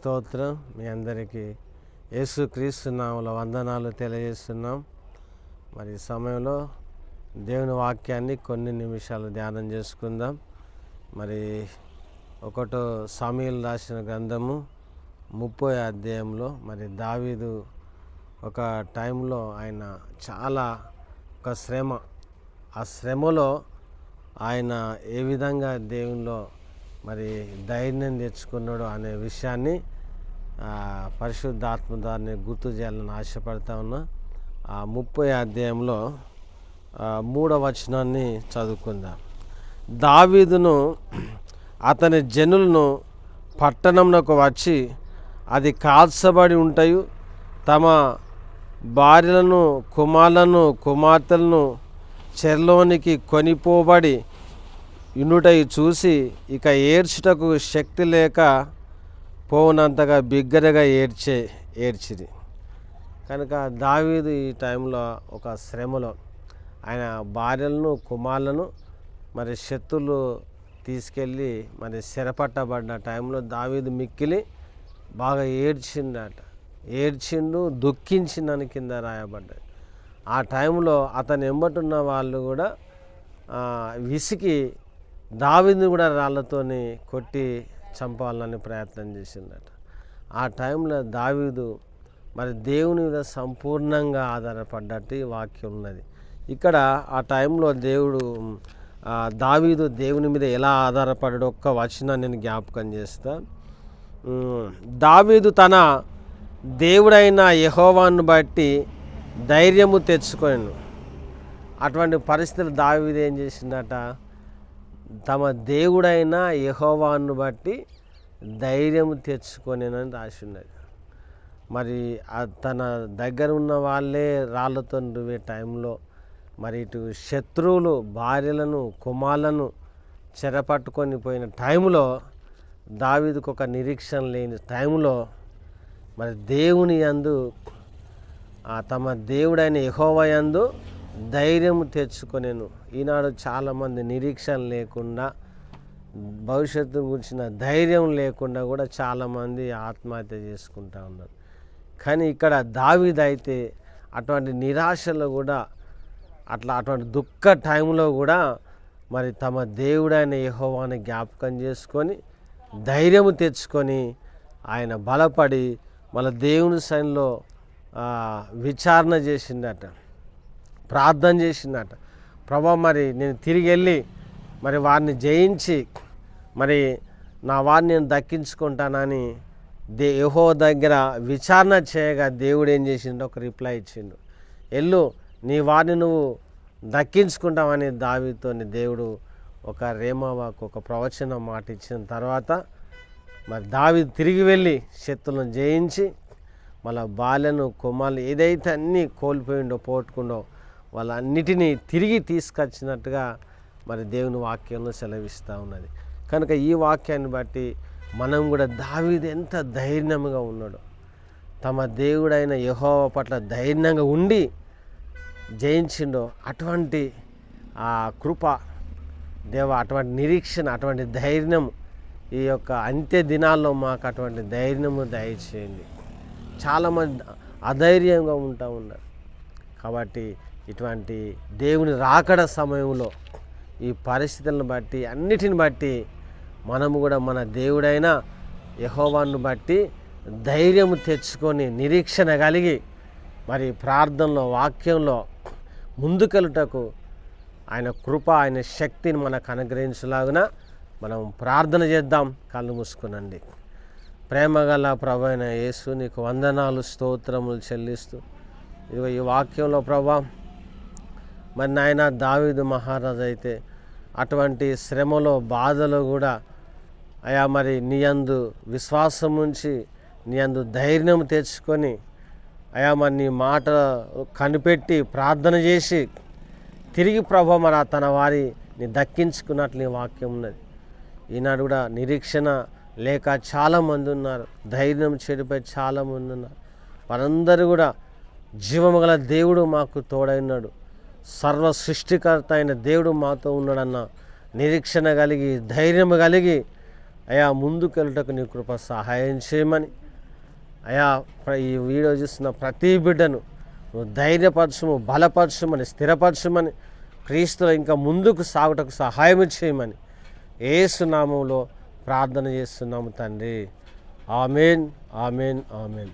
స్తోత్రం మీ అందరికీ. యేసు క్రీస్తు వందనాలు తెలియజేస్తున్నాం. మరి సమయంలో దేవుని వాక్యాన్ని కొన్ని నిమిషాలు ధ్యానం చేసుకుందాం. మరి ఒకటో సమీలు రాసిన గ్రంథము ముప్పై అధ్యాయంలో మరి దావీదు ఒక టైంలో ఆయన చాలా ఒక శ్రమ. ఆ శ్రమలో ఆయన ఏ విధంగా దేవునిలో మరి ధైర్యం తెచ్చుకున్నాడు అనే విషయాన్ని పరిశుద్ధాత్మ దాన్ని గుర్తు చేయాలని ఆశపడతా ఉన్నా. ఆ ముప్పై అధ్యాయంలో మూడవ వచనాన్ని చదువుకుందాం. దావీదును అతని జనులను పట్టణంలోకి వచ్చి అది కాల్చబడి ఉంటాయి తమ భార్యలను కుమారులను కుమార్తెలను చెరలోనికి కొనిపోబడి ఇనుటై చూసి ఇక ఏడ్చుటకు శక్తి లేక పోవునంతగా బిగ్గరగా ఏడ్చే ఏడ్చిరి. కనుక దావీదు ఈ టైంలో ఒక శ్రమలో. ఆయన భార్యలను కుమారులను మరి శత్రులు తీసుకెళ్ళి మరి స్థిరపట్టబడిన టైంలో దావీదు మిక్కిలి బాగా ఏడ్చిండట. ఏడ్చిండు దుఃఖించిందని కింద రాయబడ్డాడు. ఆ టైంలో అతను ఎంబటున్న వాళ్ళు కూడా విసికి దావీదుని కూడా రాళ్ళతోని కొట్టి చంపాలని ప్రయత్నం చేసిందట. ఆ టైంలో దావీదు మరి దేవుని మీద సంపూర్ణంగా ఆధారపడ్డట్టు ఈ వాక్యం ఉన్నది. ఇక్కడ ఆ టైంలో దేవుడు దావీదు దేవుని మీద ఎలా ఆధారపడ్డాడో ఒక్క వచనం నేను జ్ఞాపకం చేస్తా. దావీదు తన దేవుడైన యహోవాను బట్టి ధైర్యము తెచ్చుకోను అటువంటి పరిస్థితులు దావీదు ఏం చేసిందట? తమ దేవుడైన యహోవాను బట్టి ధైర్యం తెచ్చుకొనేనని రాసి ఉన్నది. మరి ఆ తన దగ్గర ఉన్న వాళ్ళే రాళ్ళతో రువే టైంలో మరి ఇటు శత్రువులు భార్యలను కుమారులను చెరపట్టుకొని పోయిన టైంలో దావీదుకు ఒక నిరీక్షణ లేని టైంలో మరి దేవుని యందు ఆ తమ దేవుడైన యహోవయందు ధైర్యం తెచ్చుకొనేను ఈనాడు చాలామంది నిరీక్షణ లేకుండా భవిష్యత్తు గురించిన ధైర్యం లేకుండా కూడా చాలామంది ఆత్మహత్య చేసుకుంటా ఉన్నారు. కానీ ఇక్కడ దావిదైతే అటువంటి నిరాశలో కూడా అట్లా అటువంటి దుఃఖ టైంలో కూడా మరి తమ దేవుడైన యహోవాన్ని జ్ఞాపకం చేసుకొని ధైర్యం తెచ్చుకొని ఆయన బలపడి మళ్ళీ దేవుని సైన్లో విచారణ చేసిండట. ప్రార్థన చేసిందట. ప్రభా మరి నేను తిరిగి వెళ్ళి మరి వారిని జయించి మరి నా వారిని నేను దక్కించుకుంటానని దే యహో దగ్గర విచారణ చేయగా దేవుడు ఏం చేసిండు? ఒక రిప్లై ఇచ్చిండు. ఎల్లు నీ వారిని నువ్వు దక్కించుకుంటామని దావితోని దేవుడు ఒక రేమావాకు ఒక ప్రవచన మాట ఇచ్చిన తర్వాత మరి దావి తిరిగి వెళ్ళి శత్రులను జయించి మళ్ళా బాలను కొమ్మలు ఏదైతే అన్నీ కోల్పోయిండో పోగొట్టుకుండో వాళ్ళన్నిటినీ తిరిగి తీసుకొచ్చినట్టుగా మరి దేవుని వాక్యంలో సెలవిస్తూ ఉన్నది. కనుక ఈ వాక్యాన్ని బట్టి మనం కూడా దావీది ఎంత ధైర్యంగా ఉన్నాడో తమ దేవుడైన యహోవ పట్ల ధైర్యంగా ఉండి జయించిండో అటువంటి ఆ కృప దేవ అటువంటి నిరీక్షణ అటువంటి ధైర్యం ఈ యొక్క అంత్య దినాల్లో మాకు అటువంటి ధైర్యము దయచేయండి. చాలామంది అధైర్యంగా ఉంటా ఉన్నారు. కాబట్టి ఇటువంటి దేవుని రాకడ సమయంలో ఈ పరిస్థితులను బట్టి అన్నిటిని బట్టి మనము కూడా మన దేవుడైన యహోవాన్ని బట్టి ధైర్యం తెచ్చుకొని నిరీక్షణ కలిగి మరి ప్రార్థనలో వాక్యంలో ముందుకెళ్ళుటకు ఆయన కృప ఆయన శక్తిని మనకు అనుగ్రహించలాగున మనం ప్రార్థన చేద్దాం. కళ్ళు మూసుకునండి. ప్రేమగల ప్రభు అయిన యేసు నీకు వందనాలు స్తోత్రములు చెల్లిస్తూ ఇదిగో ఈ వాక్యంలో ప్రభా మరి నాయన దావీదు మహారాజు అయితే అటువంటి శ్రమలో బాధలో కూడా అయా మరి నీ యందు విశ్వాసం ఉంచి నీ యందు ధైర్యం తెచ్చుకొని అయా మరి నీ మాట కనిపెట్టి ప్రార్థన చేసి తిరిగి ప్రభు మరి తన తన వారిని దక్కించుకున్నట్లు నీ వాక్యం ఉన్నది. ఈనాడు కూడా నిరీక్షణ లేక చాలామంది ఉన్నారు. ధైర్యం చెడిపోయి చాలామంది ఉన్నారు. వారందరూ కూడా జీవము గల దేవుడు మాకు తోడైనాడు సర్వ సృష్టికర్త అయిన దేవుడు మాతో ఉన్నాడన్న నిరీక్షణ కలిగి ధైర్యం కలిగి అయా ముందుకెళ్ళటకు నీ కృప సహాయం చేయమని. అయా ప్ర- ఈ వీడియో చూస్తున్న ప్రతి బిడ్డను నువ్వు ధైర్యపరచము బలపరచమని స్థిరపరచమని క్రీస్తులు ఇంకా ముందుకు సాగుటకు సహాయం చేయమని ఏసునామంలో ప్రార్థన చేస్తున్నాము తండ్రి. Amen amen amen.